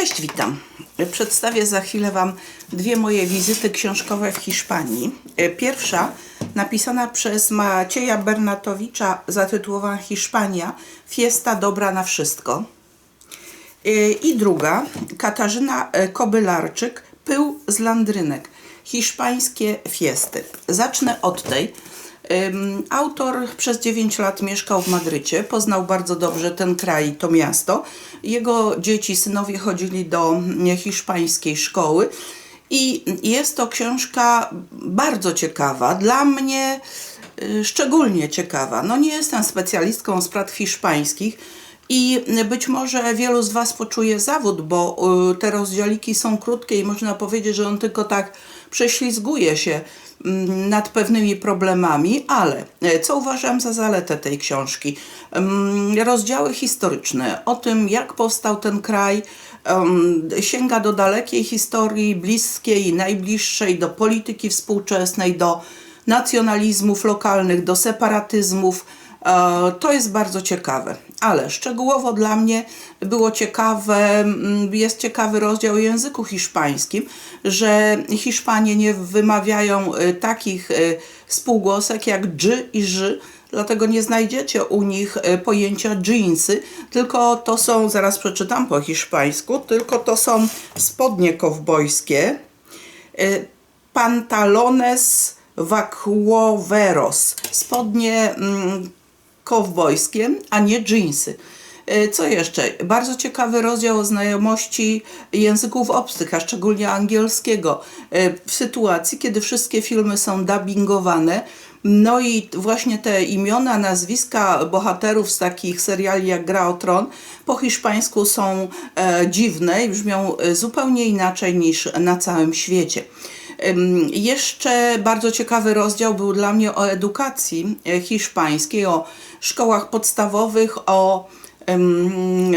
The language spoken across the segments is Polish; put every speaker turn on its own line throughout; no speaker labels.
Cześć, witam. Przedstawię za chwilę Wam dwie moje wizyty książkowe w Hiszpanii. Pierwsza, napisana przez Macieja Bernatowicza, zatytułowana Hiszpania Fiesta dobra na wszystko. I druga, Katarzyna Kobylarczyk, Pył z Landrynek. Hiszpańskie fiesty. Zacznę od tej. Autor przez 9 lat mieszkał w Madrycie, poznał bardzo dobrze ten kraj to miasto. Jego dzieci, synowie chodzili do mm, hiszpańskiej szkoły i jest to książka bardzo ciekawa. Dla mnie y, szczególnie ciekawa. No nie jestem specjalistką spraw hiszpańskich, i być może wielu z Was poczuje zawód, bo y, te rozdziałiki są krótkie i można powiedzieć, że on tylko tak prześlizguje się mm, nad pewnymi problemami, ale e, co uważam za zaletę tej książki? Mm, Rozdziały historyczne o tym, jak powstał ten kraj, em, sięga do dalekiej historii, bliskiej, najbliższej, do polityki współczesnej, do nacjonalizmów lokalnych, do separatyzmów. E, To jest bardzo ciekawe, ale szczegółowo dla mnie było ciekawe, mm, jest ciekawy rozdział o języku hiszpańskim, że Hiszpanie nie wymawiają y, takich y, spółgłosek jak dż i ż, dlatego nie znajdziecie u nich pojęcia jeansy, tylko to są, zaraz przeczytam po hiszpańsku, tylko to są spodnie kowbojskie, pantalones vaquoveros, spodnie mm, kowbojskie, a nie dżinsy. E, Co jeszcze? Bardzo ciekawy rozdział znajomości języków obcych, a szczególnie angielskiego. E, W sytuacji, kiedy wszystkie filmy są dubbingowane, no i właśnie te imiona, nazwiska bohaterów z takich seriali jak Gra o Tron po hiszpańsku są e, dziwne i brzmią zupełnie inaczej niż na całym świecie. Jeszcze bardzo ciekawy rozdział był dla mnie o edukacji e, hiszpańskiej, o szkołach podstawowych, o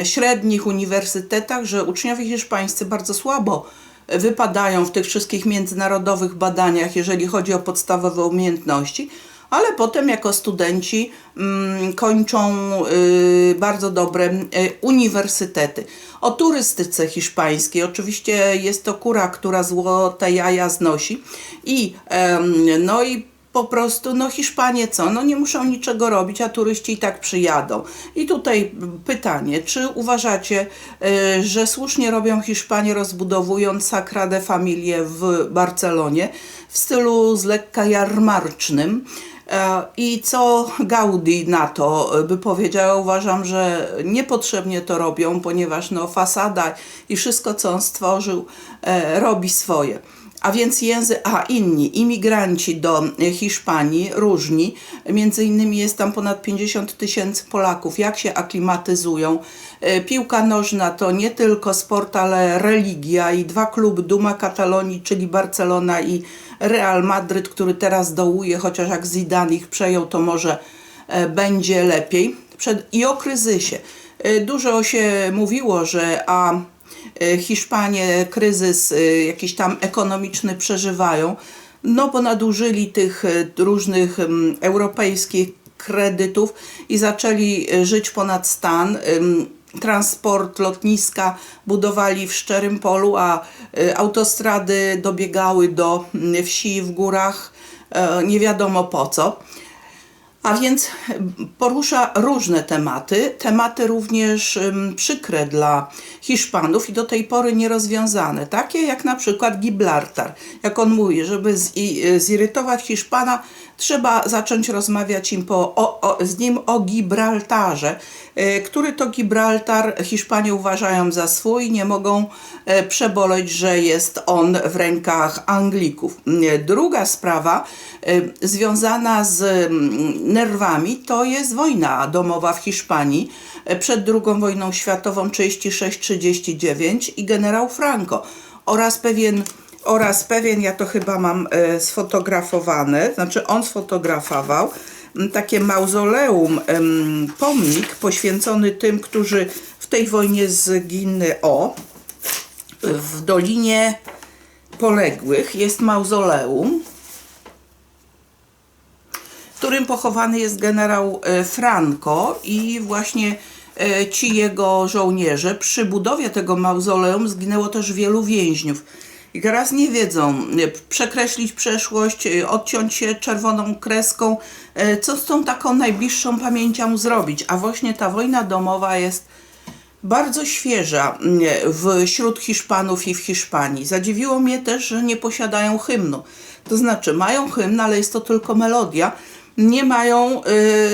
średnich uniwersytetach, że uczniowie hiszpańscy bardzo słabo wypadają w tych wszystkich międzynarodowych badaniach, jeżeli chodzi o podstawowe umiejętności, ale potem jako studenci mm, kończą y, bardzo dobre y, uniwersytety. O turystyce hiszpańskiej, oczywiście jest to kura, która złote jaja znosi i no i po prostu, no Hiszpanie co? No nie muszą niczego robić, a turyści i tak przyjadą. I tutaj pytanie, czy uważacie, y, że słusznie robią Hiszpanie rozbudowując Sagradę Familię w Barcelonie w stylu z lekka jarmarcznym? E, I co Gaudi na to by powiedział? Uważam, że niepotrzebnie to robią, ponieważ no, fasada i wszystko, co on stworzył, e, robi swoje. A więc język, a inni, imigranci do Hiszpanii, różni, między innymi jest tam ponad 50 tysięcy Polaków, jak się aklimatyzują. E, Piłka nożna to nie tylko sport, ale religia i dwa kluby Duma Katalonii, czyli Barcelona i Real Madryt, który teraz dołuje, chociaż jak Zidane ich przejął, to może e, będzie lepiej. Przed, I o kryzysie. E, Dużo się mówiło, że a Hiszpanie kryzys e, jakiś tam ekonomiczny przeżywają, no bo nadużyli tych e, różnych em, europejskich kredytów i zaczęli żyć ponad stan. Transport, lotniska budowali w szczerym polu, a autostrady dobiegały do mm, wsi w górach nie wiadomo po co. A więc porusza różne tematy, tematy również przykre dla Hiszpanów i do tej pory nierozwiązane, takie jak na przykład Gibraltar. Jak on mówi, żeby y, zirytować Hiszpana, trzeba zacząć rozmawiać im po, o, o, z nim o Gibraltarze, y, który to Gibraltar Hiszpanie uważają za swój, nie mogą e, przeboleć, że jest on w rękach Anglików. Y, Druga sprawa związana z mm, nerwami to jest wojna domowa w Hiszpanii. E, przed II wojną światową 36-39 i generał Franco oraz pewien oraz pewien, ja to chyba mam e, sfotografowane, znaczy on sfotografował takie mauzoleum, pomnik poświęcony tym, którzy w tej wojnie zginęli. O, w Dolinie Poległych jest mauzoleum, w którym pochowany jest generał e, Franco i właśnie e, ci jego żołnierze. Przy budowie tego mauzoleum zginęło też wielu więźniów. I teraz nie wiedzą, przekreślić przeszłość, e, odciąć się czerwoną kreską, e, co z tą taką najbliższą pamięcią zrobić. A właśnie ta wojna domowa jest bardzo świeża mm, wśród Hiszpanów i w Hiszpanii. Zadziwiło mnie też, że nie posiadają hymnu. To znaczy, mają hymn, ale jest to tylko melodia. Nie mają,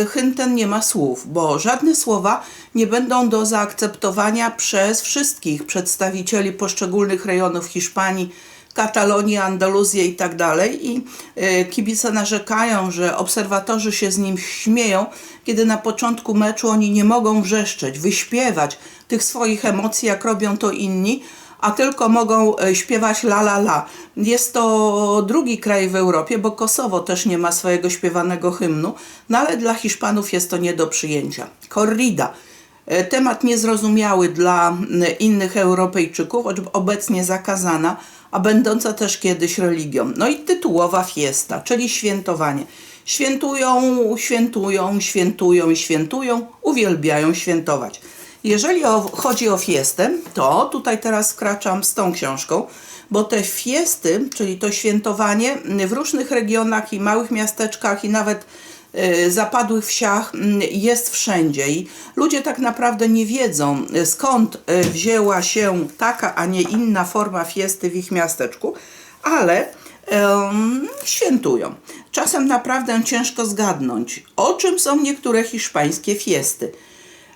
y, hymn ten nie ma słów, bo żadne słowa nie będą do zaakceptowania przez wszystkich przedstawicieli poszczególnych rejonów Hiszpanii, Katalonii, Andaluzję i tak dalej. I y, kibice narzekają, że obserwatorzy się z nim śmieją, kiedy na początku meczu oni nie mogą wrzeszczeć, wyśpiewać tych swoich emocji, jak robią to inni, a tylko mogą e, śpiewać la la la. Jest to drugi kraj w Europie, bo Kosowo też nie ma swojego śpiewanego hymnu, no ale dla Hiszpanów jest to nie do przyjęcia. Corrida. E, Temat niezrozumiały dla innych Europejczyków, obecnie zakazana, a będąca też kiedyś religią. No i tytułowa fiesta, czyli świętowanie. Świętują, świętują, świętują świętują, uwielbiają świętować. Jeżeli o, chodzi o fiestę, to tutaj teraz wkraczam z tą książką, bo te fiesty, czyli to świętowanie w różnych regionach i małych miasteczkach i nawet y, zapadłych wsiach mm, jest wszędzie i ludzie tak naprawdę nie wiedzą y, skąd y, wzięła się taka, a nie inna forma fiesty w ich miasteczku, ale em, świętują. Czasem naprawdę ciężko zgadnąć, o czym są niektóre hiszpańskie fiesty.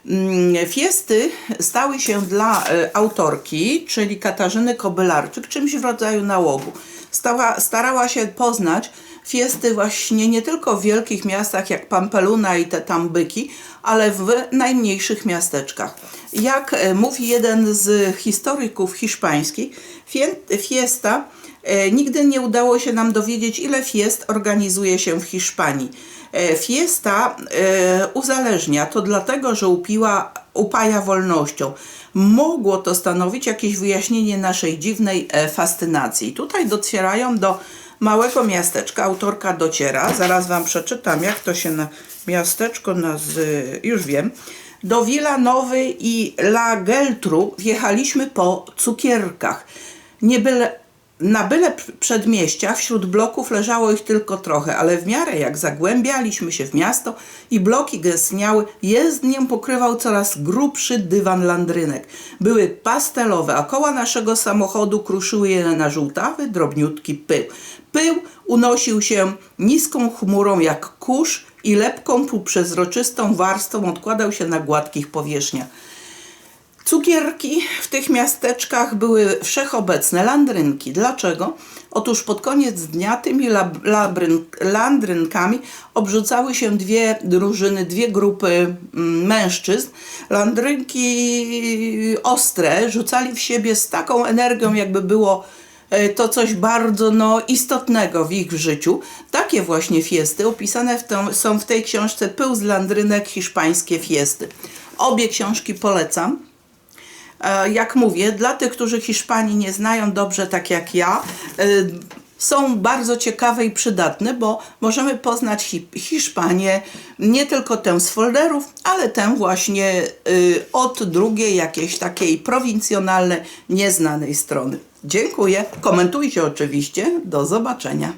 Mm, Fiesty stały się dla e, autorki, czyli Katarzyny Kobylarczyk, czymś w rodzaju nałogu. Stała, starała się poznać fiesty właśnie nie tylko w wielkich miastach jak Pampeluna i te tambyki, ale w najmniejszych miasteczkach. Jak e, mówi jeden z historyków hiszpańskich, fie- fiesta e, nigdy nie udało się nam dowiedzieć, ile fiest organizuje się w Hiszpanii. E, Fiesta e, uzależnia to dlatego, że upiła, upaja wolnością. Mogło to stanowić jakieś wyjaśnienie naszej dziwnej e, fascynacji. Tutaj docierają do małego miasteczka, autorka dociera, zaraz Wam przeczytam jak to się na miasteczko nazywa, już wiem. Do Villanowy i La Geltru wjechaliśmy po cukierkach. Nie byle, na byle p- przedmieściach wśród bloków leżało ich tylko trochę, ale w miarę jak zagłębialiśmy się w miasto i bloki gęstniały, jezdnię pokrywał coraz grubszy dywan landrynek. Były pastelowe, a koła naszego samochodu kruszyły je na żółtawy, drobniutki pył. Pył unosił się niską chmurą jak kurz i lepką półprzezroczystą warstwą odkładał się na gładkich powierzchniach. Cukierki w tych miasteczkach były wszechobecne, landrynki. Dlaczego? Otóż pod koniec dnia tymi landrynkami obrzucały się dwie drużyny, dwie grupy mm, mężczyzn. Landrynki ostre rzucali w siebie z taką energią, jakby było e, to coś bardzo no, istotnego w ich życiu. Takie właśnie fiesty opisane w tą, są w tej książce Pył z landrynek, hiszpańskie fiesty. Obie książki polecam. E, jak mówię, dla tych, którzy Hiszpanii nie znają dobrze, tak jak ja, e, są bardzo ciekawe i przydatne, bo możemy poznać Hi- Hiszpanię nie tylko tę z folderów, ale tę właśnie y, od drugiej, jakiejś takiej prowincjonalnej, nieznanej strony. Dziękuję. Komentujcie oczywiście. Do zobaczenia.